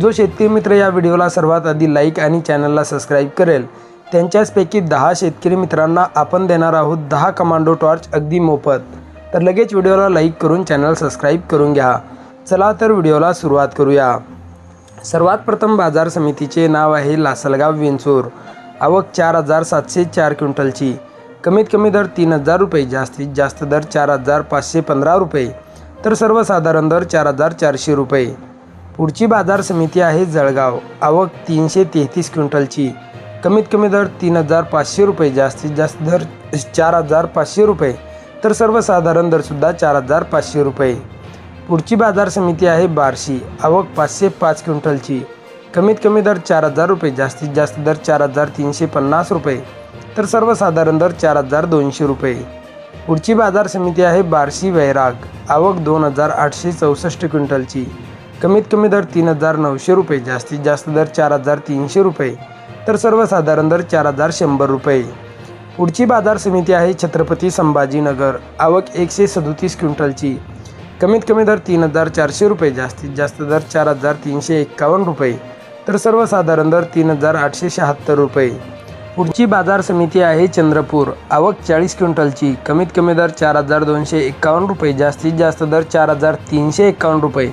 जो शेतकरी मित्र या व्हिडिओला सर्वात आधी लाईक आणि चॅनलला सबस्क्राईब करेल. त्यांच्याचपैकी दहा शेतकरी मित्रांना आपण देणार आहोत दहा कमांडो टॉर्च अगदी मोफत. तर लगेच व्हिडिओला लाईक करून चॅनल सबस्क्राईब करून घ्या. चला तर व्हिडिओला सुरुवात करूया. सर्वात प्रथम बाजार समितीचे नाव आहे लासलगाव विंचूर. आवक चार हजार सातशे चार क्विंटलची. कमीत कमी दर तीन हजार रुपये जास्तीत जास्त दर चार हजार पाचशे पंधरा रुपये. तर सर्वसाधारण दर चार हजार चारशे रुपये. पुढची बाजार समिती आहे जळगाव. आवक तीनशे तेहतीस क्विंटलची. कमीत कमी दर तीन हजार पाचशे रुपये जास्तीत जास्त दर चार हजार पाचशे रुपये तर सर्वसाधारण दरसुद्धा चार हजार पाचशे रुपये. पुढची बाजार समिती आहे बार्शी. आवक पाचशे पाच क्विंटलची. कमीत कमी दर चार हजार रुपये जास्तीत जास्त दर चार हजार तीनशे पन्नास रुपये तर सर्वसाधारण दर चार हजार दोनशे रुपये. पुढची बाजार समिती आहे बार्शी वैराग. आवक दोन हजार आठशे चौसष्ट क्विंटलची. कमीत कमी दर तीन हजार नऊशे रुपये जास्तीत जास्त दर चार हजार तीनशे रुपये तर सर्वसाधारण दर चार हजार शंभर रुपये. पुढची बाजार समिती आहे छत्रपती संभाजीनगर. आवक एकशे सदोतीस क्विंटलची. कमीत कमी दर तीन हजार चारशे रुपये जास्तीत जास्त दर चार हजार तीनशे एक्कावन्न रुपये तर सर्वसाधारण दर तीन हजार आठशे शहात्तर रुपये. पुढची बाजार समिती आहे चंद्रपूर. आवक चाळीस क्विंटलची. कमीत कमी दर चार हजार दोनशे एक्कावन्न रुपये जास्तीत जास्त दर चार हजार तीनशे एक्कावन्न रुपये